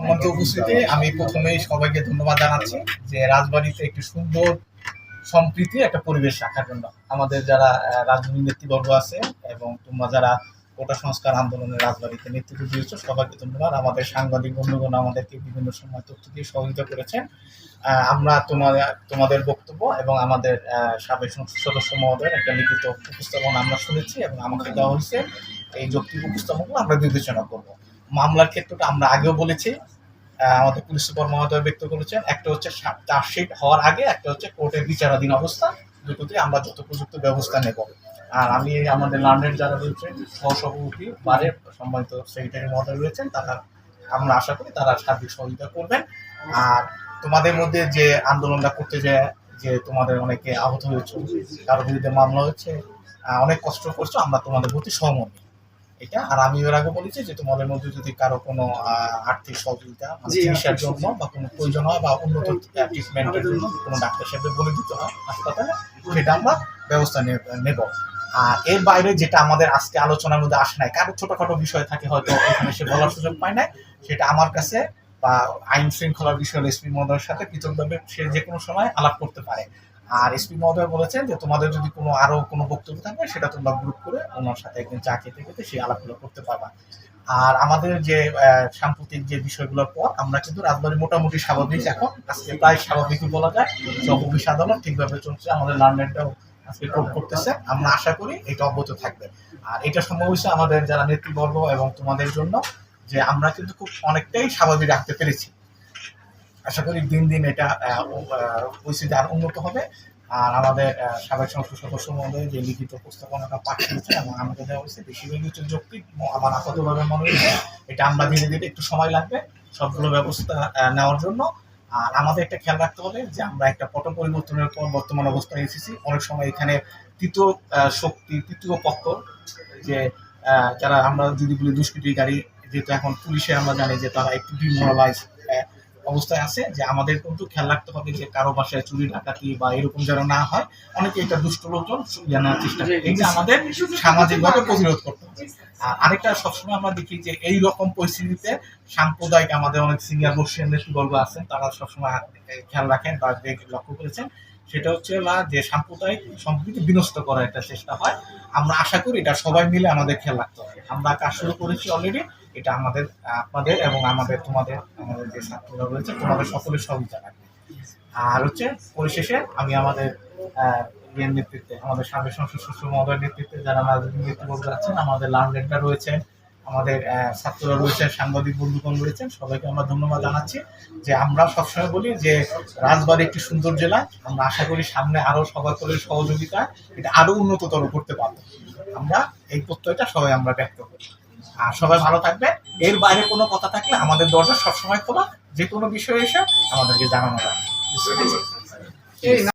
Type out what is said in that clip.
সম্মানিত উপস্থিতি, আমি প্রথমেই সবাইকে ধন্যবাদ জানাচ্ছি যে রাজবাড়িতে একটি সুন্দর সম্প্রীতি, একটা পরিবেশ রাখার জন্য। আমাদের যারা রাজনৈতিক নেতৃবর্গ আছে এবং তোমরা যারা কোটা সংস্কার আন্দোলনে রাজবাড়িতে নেতৃত্ব দিয়েছ, সবাইকে ধন্যবাদ। আমাদের সাংবাদিক বন্ধুগণ আমাদেরকে বিভিন্ন সময় তথ্য দিয়ে সহযোগিতা করেছেন। আমরা তোমাদের তোমাদের বক্তব্য এবং আমাদের সাবেক সদস্য মহোদয়ের একটা লিখিত উপস্থাপনা আমরা শুনেছি এবং আমাকে দেওয়া হয়েছে। এই যৌক্তিক উপস্থাপনগুলো আমরা বিবেচনা করব। মামলার ক্ষেত্রটা আমরা আগেও বলেছি আমাদের পুলিশ সুপার মহোদয় ব্যক্ত করেছেন। একটা হচ্ছে চার্জশিট হওয়ার আগে, একটা হচ্ছে কোর্টের বিচারাধীন অবস্থা দুটোতে আমরা যথোপযুক্ত ব্যবস্থা নেব। আর আমি আমাদের লার্নের যারা রয়েছেন সহসভাপতি বারে সম্মানিত সেক্রেটারি মহোদয় রয়েছেন, তারা আমরা আশা করি তারা সার্বিক সহযোগিতা করবেন। আর তোমাদের মধ্যে যে আন্দোলনটা করতে যায়, যে তোমাদের অনেকে আহত হয়েছে, কারও বিরুদ্ধে মামলা হচ্ছে অনেক কষ্ট করছ, আমরা তোমাদের প্রতি সহমত। এটা। আর আমি এর আগে বলেছি যে তোমাদের মধ্যে যদি কারও কোনো আর্থিক সহযোগিতা মানে চিকিৎসার জন্য বা কোনো প্রয়োজন হয় বা উন্নত ট্রিটমেন্টের জন্য কোনো ডাক্তার সাহেব বলে দিতে হয় হাসপাতালে সেটা আমরা ব্যবস্থা নে- নেব। আর এর বাইরে যেটা আমাদের আজকে আলোচনার মধ্যে আসে নাই কারও ছোটখাটো বিষয় থাকে হয়তো এখানে সে বলার সুযোগ পায় নাই সেটা আমার কাছে বা আইন শৃঙ্খলা বিষয়ে এসপি মহোদয়ের সাথে পৃথকভাবে সে যে কোনো সময় আলাপ করতে পারে। আর এসপি মহোদয় বলেছেন যে তোমাদের যদি কোনো আরও কোনো বক্তব্য থাকে, সেটা তোমরা গ্রুপ করে ওনার সাথে একদিন চা খেতে খেতে সেই আলাপগুলো করতে পারবা। আর আমাদের যে সাম্প্রতিক যে বিষয়গুলোর পর, আমরা কিন্তু রাজবাড়ি মোটামুটি স্বাভাবিক এখন। আজকে প্রায় স্বাভাবিকই বলা যায় সব অফিস আদালত ঠিকভাবে চলছে, আমাদের লার্নারটাও আজকে কোপ করতেছে। আমরা আশা করি এটা অব্যাহত থাকবে। আর এটা সম্ভব হয়েছে আমাদের যারা নেতৃবর্গ এবং তোমাদের জন্য যে আমরা কিন্তু খুব অনেকটাই স্বাভাবিক রাখতে পেরেছি। আশা করি দিন দিন এটা পরিস্থিতি আর উন্নত হবে। আর আমাদের সাবেক সংসদ সদস্য মহোদয় যে লিখিত উপস্থাপনাটা পাঠিয়েছে এবং আমাকে দেওয়া হয়েছে বেশিরভাগই হচ্ছে যৌক্তিক আমার আপাতভাবে মনে হয়েছে এটা আমরা ধীরে ধীরে একটু সময় লাগবে সবগুলো ব্যবস্থা নেওয়ার জন্য। আর আমাদের একটা খেয়াল রাখতে হবে যে আমরা একটা পট পরিবর্তনের পর বর্তমান অবস্থায় এসেছি। অনেক সময় এখানে তৃতীয় শক্তি, তৃতীয় পক্ষ যে যারা আমরা যদি বলি দুষ্কৃতিকারী, যেহেতু এখন পুলিশে আমরা জানি যে তারা একটু ডিমোরালাইজ অবস্থায় আছে যে আমাদের কিন্তু খেয়াল রাখতে হবে যে কারও বাসায় চুরি, ডাকাতি বা এরকম যেন না হয়, অনেকে এটা দুষ্ট লোকজন জানার চেষ্টা করে। এটা আমাদের সামাজিকভাবে প্রতিরোধ করতে হবে। আর আরেকটা সবসময় আমরা দেখি যে এই রকম পরিস্থিতিতে সাম্প্রদায়িক আমাদের অনেক সিনিয়র বর্ষীয় নেতৃবর্গ আছেন, তারা সবসময় খেয়াল রাখেন বা লক্ষ্য করেছেন, সেটা হচ্ছে না যে সাম্প্রদায়িক সম্প্রীতি বিনষ্ট করার একটা চেষ্টা হয়। আমরা আশা করি এটা সবাই মিলে আমাদের খেয়াল রাখতে হবে। আমরা কাজ শুরু করেছি অলরেডি এটা আমাদের, আপনাদের এবং আমাদের তোমাদের, আমাদের যে ছাত্ররা রয়েছে, তোমাদের সকলের সহযোগিতা লাগবে। আর হচ্ছে, পরিশেষে আমি আমাদের ইয়ের নেতৃত্বে, আমাদের সাবেক সংসদ সদস্য মহোদয়ের নেতৃত্বে যারা রাজনৈতিক নেতৃবর্গ আছেন, আমাদের লার্নেটরা রয়েছেন আমাদের ছাত্ররা রয়েছেন সাংবাদিক বন্ধুগণ রয়েছেন সবাইকে আমরা ধন্যবাদ জানাচ্ছি যে আমরা সবসময় বলি যে রাজবাড়ি একটি সুন্দর জেলা। আমরা আশা করি সামনে আরও সকলের সহযোগিতা, এটা আরও উন্নততর করতে পারব। আমরা এই প্রত্যয়টা সবাই আমরা ব্যক্ত করি। আর সবাই ভালো থাকবে। এর বাইরে কোনো কথা থাকলে আমাদের দরজা সবসময় খোলা। যে কোনো বিষয়ে এসে আমাদেরকে জানানো যাবে